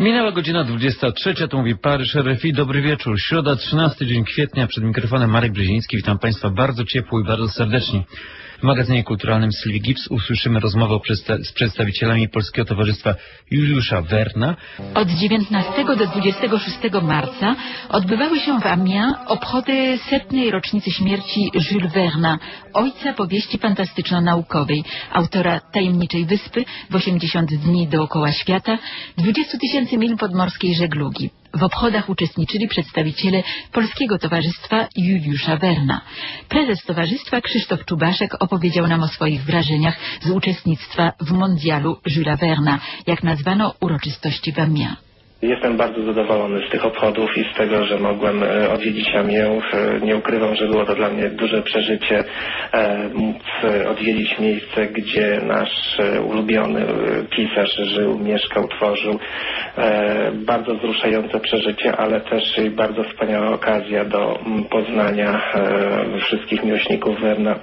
Minęła godzina 23, to mówi Paryż RFI. Dobry wieczór. Środa, 13 dzień kwietnia. Przed mikrofonem Marek Brzeziński. Witam Państwa bardzo ciepło i bardzo serdecznie. W magazynie kulturalnym Sylwii Gibbs usłyszymy rozmowę z przedstawicielami Polskiego Towarzystwa Juliusza Werna. Od 19 do 26 marca odbywały się w Amiens obchody setnej rocznicy śmierci Jules Verna, ojca powieści fantastyczno-naukowej, autora Tajemniczej Wyspy w 80 dni dookoła świata, 20 tysięcy mil podmorskiej żeglugi. W obchodach uczestniczyli przedstawiciele Polskiego Towarzystwa Juliusza Werna. Prezes Towarzystwa Krzysztof Czubaszek opowiedział nam o swoich wrażeniach z uczestnictwa w Mondialu Julesa Werna, jak nazwano uroczystości w Amiens. Jestem bardzo zadowolony z tych obchodów i z tego, że mogłem e, odwiedzić Amiens. E, nie ukrywam, że było to dla mnie duże przeżycie e, móc odwiedzić miejsce, gdzie nasz ulubiony pisarz żył, mieszkał, tworzył. Bardzo wzruszające przeżycie, ale też bardzo wspaniała okazja do poznania wszystkich miłośników Werna.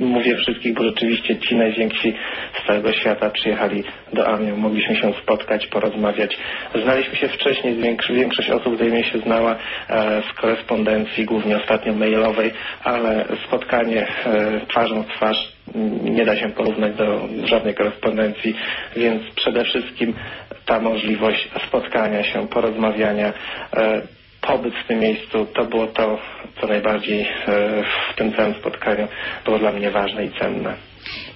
Mówię wszystkich, bo rzeczywiście ci najwięksi z całego świata przyjechali do Amiens. Mogliśmy się spotkać, porozmawiać. Znaliśmy się wcześniej, większość osób zajmie się znała e, z korespondencji, głównie ostatnio mailowej, ale spotkanie e, twarzą w twarz nie da się porównać do żadnej korespondencji, więc przede wszystkim ta możliwość spotkania się, porozmawiania, e, pobyt w tym miejscu, to było to, co najbardziej w tym całym spotkaniu było dla mnie ważne i cenne.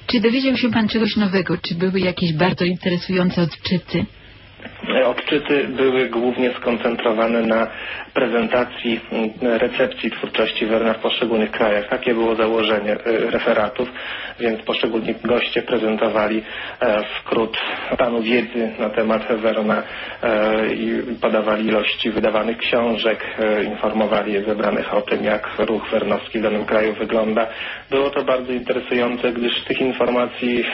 Czy dowiedział się Pan czegoś nowego? Czy były jakieś bardzo interesujące odczyty? Odczyty były głównie skoncentrowane na prezentacji mm, recepcji twórczości Werna w poszczególnych krajach. Takie było założenie y, referatów, więc poszczególni goście prezentowali e, skrót stanu wiedzy na temat Werna e, i podawali ilości wydawanych książek, e, informowali zebranych o tym, jak ruch wernowski w danym kraju wygląda. Było to bardzo interesujące, gdyż tych informacji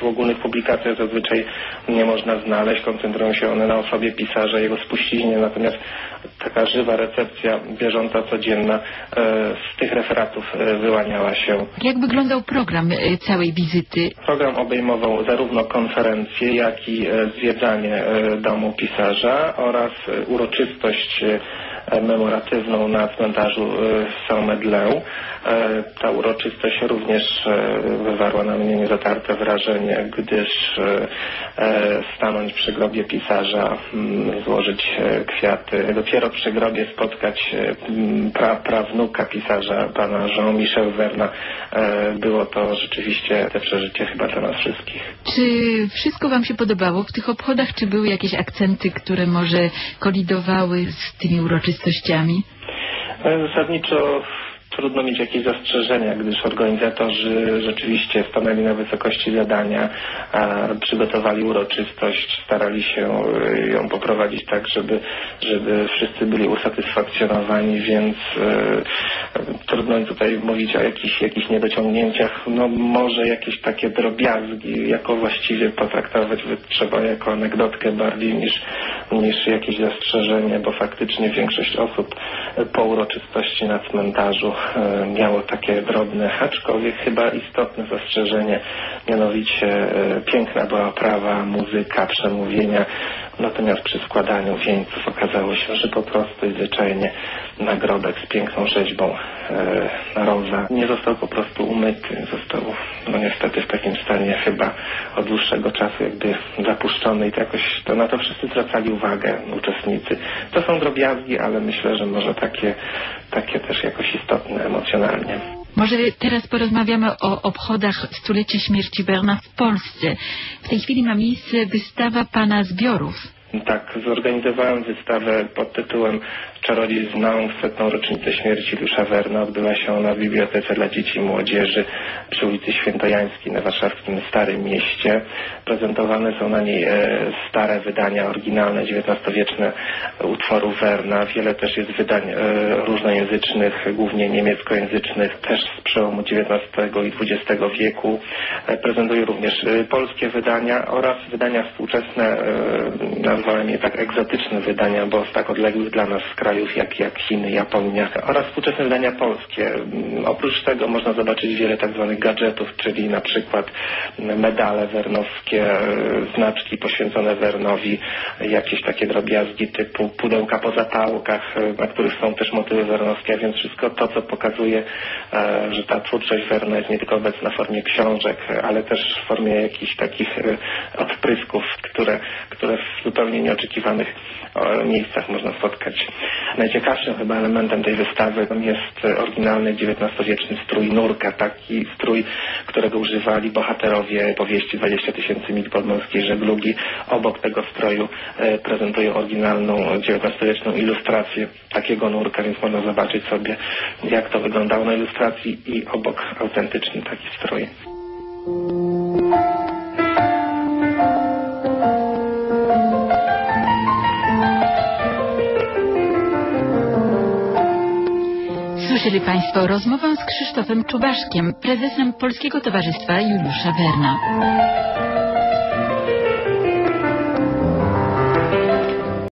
w ogólnych publikacjach zazwyczaj nie można znaleźć. Koncentrują się one na osobie pisarza, jego spuściźnie, natomiast taka żywa recepcja, bieżąca, codzienna e, z tych referatów e, wyłaniała się. Jak wyglądał program e, całej wizyty? Program obejmował zarówno konferencje, jak i zwiedzanie domu pisarza oraz uroczystość memoratywną na cmentarzu Saint-Medleu. E, ta uroczystość również e, wywarła na mnie niezatarte wrażenie, gdyż e, stanąć przy grobie pisarza, mm, złożyć kwiaty, dopiero przy grobie spotkać pra, prawnuka pisarza, pana Jean-Michel Verna. Było to rzeczywiście te przeżycie chyba dla nas wszystkich. Czy wszystko Wam się podobało w tych obchodach, czy były jakieś akcenty, które może kolidowały z tymi uroczystościami? Zasadniczo trudno mieć jakieś zastrzeżenia, gdyż organizatorzy rzeczywiście stanęli na wysokości zadania, przygotowali uroczystość, starali się y, ją poprowadzić tak, żeby, żeby wszyscy byli usatysfakcjonowani, więc y, trudno tutaj mówić o jakichś, jakichś niedociągnięciach. No może jakieś takie drobiazgi, jako właściwie potraktować trzeba jako anegdotkę bardziej niż, niż jakieś zastrzeżenie, bo faktycznie większość osób po uroczystości na cmentarzu E, miało takie drobne, aczkolwiek chyba istotne zastrzeżenie, mianowicie e, piękna była oprawa, muzyka, przemówienia, natomiast przy składaniu wieńców okazało się, że po prostu i zwyczajnie nagrobek z piękną rzeźbą e, roza nie został po prostu umyty, został no niestety w takim stanie chyba od dłuższego czasu jakby zapuszczony i to jakoś to na to wszyscy zwracali uwagę uczestnicy. To są drobiazgi, ale myślę, że może takie, takie też jakoś istotne emocjonalnie. Może teraz porozmawiamy o obchodach stulecia śmierci Berna w Polsce. W tej chwili ma miejsce wystawa Pana zbiorów. Tak, zorganizowałem wystawę pod tytułem Czarodziej z Naum w setną rocznicę śmierci Juliusza Werna. Odbyła się ona w Bibliotece dla Dzieci i Młodzieży przy ulicy Świętojańskiej na warszawskim Starym Mieście. Prezentowane są na niej e, stare wydania, oryginalne, XIX-wieczne utworów Werna. Wiele też jest wydań e, różnojęzycznych, głównie niemieckojęzycznych, też z przełomu XIX i XX wieku. E, prezentuję również polskie wydania oraz wydania współczesne, nazwałem je tak egzotyczne wydania, bo z tak odległych dla nas krajów krajów jak, jak Chiny, Japonia oraz współczesne wydania polskie. Mm, Oprócz tego można zobaczyć wiele tak zwanych gadżetów, czyli na przykład medale wernowskie, e, znaczki poświęcone Wernowi, jakieś takie drobiazgi typu pudełka po zapałkach, e, na których są też motywy wernowskie, a więc wszystko to, co pokazuje, e, że ta twórczość Werna jest nie tylko obecna w formie książek, ale też w formie jakichś takich odprysków, które, które w zupełnie nieoczekiwanych miejscach można spotkać. Najciekawszym chyba elementem tej wystawy jest e, oryginalny XIX-wieczny strój nurka, taki strój, którego używali bohaterowie powieści 20 tysięcy mil podmorskiej żeglugi. Obok tego stroju e, prezentują oryginalną XIX-wieczną ilustrację takiego nurka, więc można zobaczyć sobie, jak to wyglądało na ilustracji i obok autentyczny taki strój. Słyszeli Państwo rozmowę z Krzysztofem Czubaszkiem, prezesem Polskiego Towarzystwa Juliusza Werna.